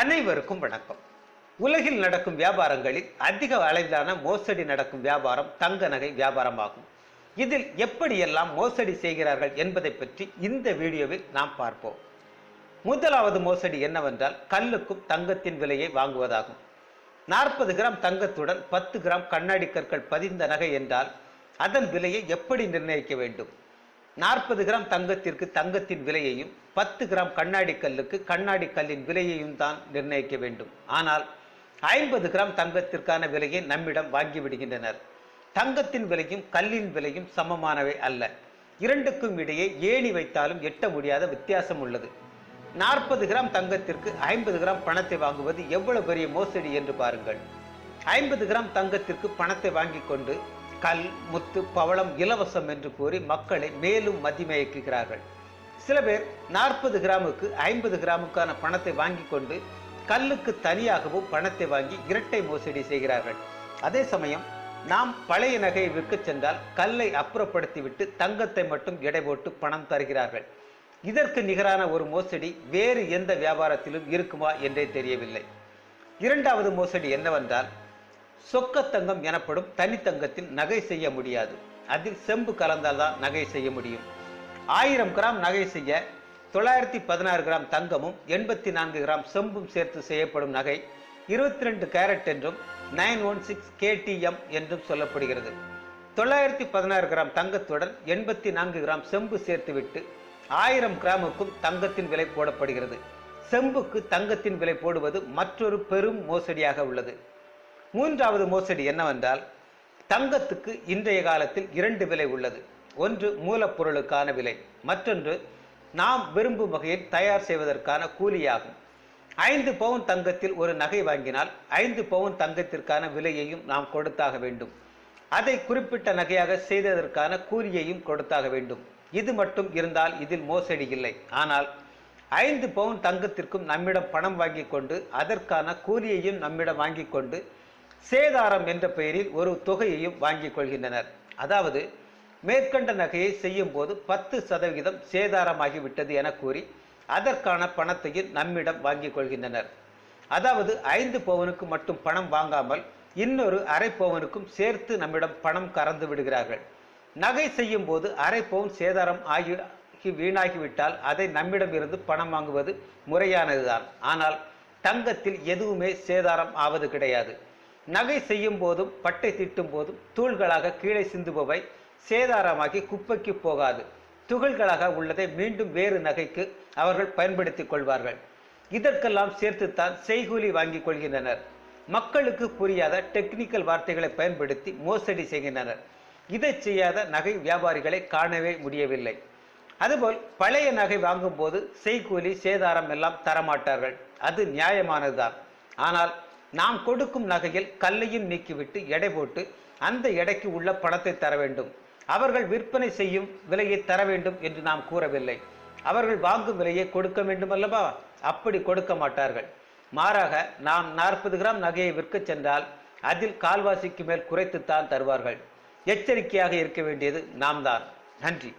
அனைவருக்கும் வணக்கம். உலகில் நடக்கும் வியாபாரங்களில் அதிக அளவிலான மோசடி நடக்கும் வியாபாரம் தங்க நகை வியாபாரமாகும். இதில் எப்படியெல்லாம் மோசடி செய்கிறார்கள் என்பதை பற்றி இந்த வீடியோவில் நாம் பார்ப்போம். முதலாவது மோசடி என்னவென்றால் கல்லுக்கும் தங்கத்தின் விலையை வாங்குவதாகும். நாற்பது கிராம் தங்கத்துடன் பத்து கிராம் கண்ணாடி கற்கள் பதிந்த நகை என்றால் அதன் விலையை எப்படி நிர்ணயிக்க வேண்டும்? நாற்பது கிராம் தங்கத்திற்கு தங்கத்தின் விலையையும் பத்து கிராம் கண்ணாடி கல்லுக்கு கண்ணாடி கல்லின் விலையையும் தான் நிர்ணயிக்க வேண்டும். ஆனால் ஐம்பது கிராம் தங்கத்திற்கான விலையை நம்மிடம் வாங்கி விடுகின்றனர். தங்கத்தின் விலையும் கல்லின் விலையும் சமமானவை அல்ல. இரண்டுக்கும் இடையே ஏணி வைத்தாலும் எட்ட முடியாத வித்தியாசம் உள்ளது. நாற்பது கிராம் தங்கத்திற்கு ஐம்பது கிராம் பணத்தை வாங்குவது எவ்வளவு பெரிய மோசடி என்று பாருங்கள். ஐம்பது கிராம் தங்கத்திற்கு பணத்தை வாங்கி கொண்டு கல் முத்து பவளம் இலவசம் என்று கூறி மக்களை மேலும் மதிமயக்குகிறார்கள். சில பேர் நாற்பது கிராமுக்கு ஐம்பது கிராமுக்கான பணத்தை வாங்கி கொண்டு கல்லுக்கு தனியாகவும் பணத்தை வாங்கி இரட்டை மோசடி செய்கிறார்கள். அதே சமயம் நாம் பழைய நகையை விற்கச் சென்றால் கல்லை அப்புறப்படுத்திவிட்டு தங்கத்தை மட்டும் எடை போட்டு பணம் தருகிறார்கள். இதற்கு நிகரான ஒரு மோசடி வேறு எந்த வியாபாரத்திலும் இருக்குமா என்றே தெரியவில்லை. இரண்டாவது மோசடி என்னவென்றால் சொக்கத்தங்கம் எனப்படும் தனித்தங்கத்தில் நகை செய்ய முடியாது. அதில் செம்பு கலந்தால்தான் நகை செய்ய முடியும். ஆயிரம் கிராம் நகை செய்ய தொள்ளாயிரத்தி பதினாறு கிராம் தங்கமும் எண்பத்தி நான்கு கிராம் செம்பும் சேர்த்து செய்யப்படும் நகை இருபத்தி ரெண்டு கேரட் என்றும் நைன் ஒன் சிக்ஸ் கேடிஎம் என்றும் சொல்லப்படுகிறது. தொள்ளாயிரத்தி பதினாறு கிராம் தங்கத்துடன் எண்பத்தி நான்கு கிராம் செம்பு சேர்த்துவிட்டு ஆயிரம் கிராமுக்கும் தங்கத்தின் விலை போடப்படுகிறது. செம்புக்கு தங்கத்தின் விலை போடுவது மற்றொரு பெரும் மோசடியாக உள்ளது. மூன்றாவது மோசடி என்னவென்றால் தங்கத்துக்கு இன்றைய காலத்தில் இரண்டு விலை உள்ளது. ஒன்று மூலப்பொருளுக்கான விலை மற்றொன்று நாம் விரும்பும் வகையில் தயார் செய்வதற்கான கூலியாகும். ஐந்து பவுன் தங்கத்தில் ஒரு நகை வாங்கினால் ஐந்து பவுன் தங்கத்திற்கான விலையையும் நாம் கொடுத்தாக வேண்டும். அதை குறிப்பிட்ட நகையாக செய்ததற்கான கூலியையும் கொடுத்தாக வேண்டும். இது மட்டும் இருந்தால் இதில் மோசடி இல்லை. ஆனால் ஐந்து பவுன் தங்கத்திற்கும் நம்மிடம் பணம் வாங்கி கொண்டு அதற்கான கூலியையும் நம்மிடம் வாங்கி கொண்டு சேதாரம் என்ற பெயரில் ஒரு தொகையையும் வாங்கிக் கொள்கின்றனர். அதாவது மேற்கண்ட நகையை செய்யும் போது பத்து சதவிகிதம் சேதாரமாகிவிட்டது என கூறி அதற்கான பணத்தையும் நம்மிடம் வாங்கிக் கொள்கின்றனர். அதாவது ஐந்து பவுனுக்கு மட்டும் பணம் வாங்காமல் இன்னொரு அரை பவுனுக்கும் சேர்த்து நம்மிடம் பணம் கறந்து விடுகிறார்கள். நகை செய்யும் போது அரை பவுன் சேதாரம் ஆகி வீணாகிவிட்டால் அதை நம்மிடம் இருந்து பணம் வாங்குவது முறையானதுதான். ஆனால் தங்கத்தில் எதுவுமே சேதாரம் ஆவது கிடையாது. நகை செய்யும் போதும் பட்டை தீட்டும் போதும் தூள்களாக கீழே சிந்துபவை சேதாரமாகி குப்பைக்கு போகாது. துகள்களாக உள்ளதை மீண்டும் வேறு நகைக்கு அவர்கள் பயன்படுத்தி கொள்வார்கள். இதற்கெல்லாம் சேர்த்துத்தான் செய்கூலி வாங்கிக் கொள்கின்றனர். மக்களுக்கு புரியாத டெக்னிக்கல் வார்த்தைகளை பயன்படுத்தி மோசடி செய்கின்றனர். இதை செய்யாத நகை வியாபாரிகளை காணவே முடியவில்லை. அதுபோல் பழைய நகை வாங்கும்போது செய்கூலி சேதாரம் எல்லாம் தரமாட்டார்கள். அது நியாயமானதுதான். ஆனால் நாம் கொடுக்கும் நகையில் கல்லையும் நீக்கிவிட்டு எடை போட்டு அந்த எடைக்கு உள்ள பணத்தை தர வேண்டும். அவர்கள் விற்பனை செய்யும் விலையை தர வேண்டும் என்று நாம் கூறவில்லை. அவர்கள் வாங்கும் விலையை கொடுக்க வேண்டும் அல்லவா? அப்படி கொடுக்க மாட்டார்கள். மாறாக நாம் நாற்பது கிராம் நகையை விற்கச் சென்றால் அதில் கால்வாசிக்கு மேல் குறைத்துத்தான் தருவார்கள். எச்சரிக்கையாக இருக்க வேண்டியது நாம் தான். நன்றி.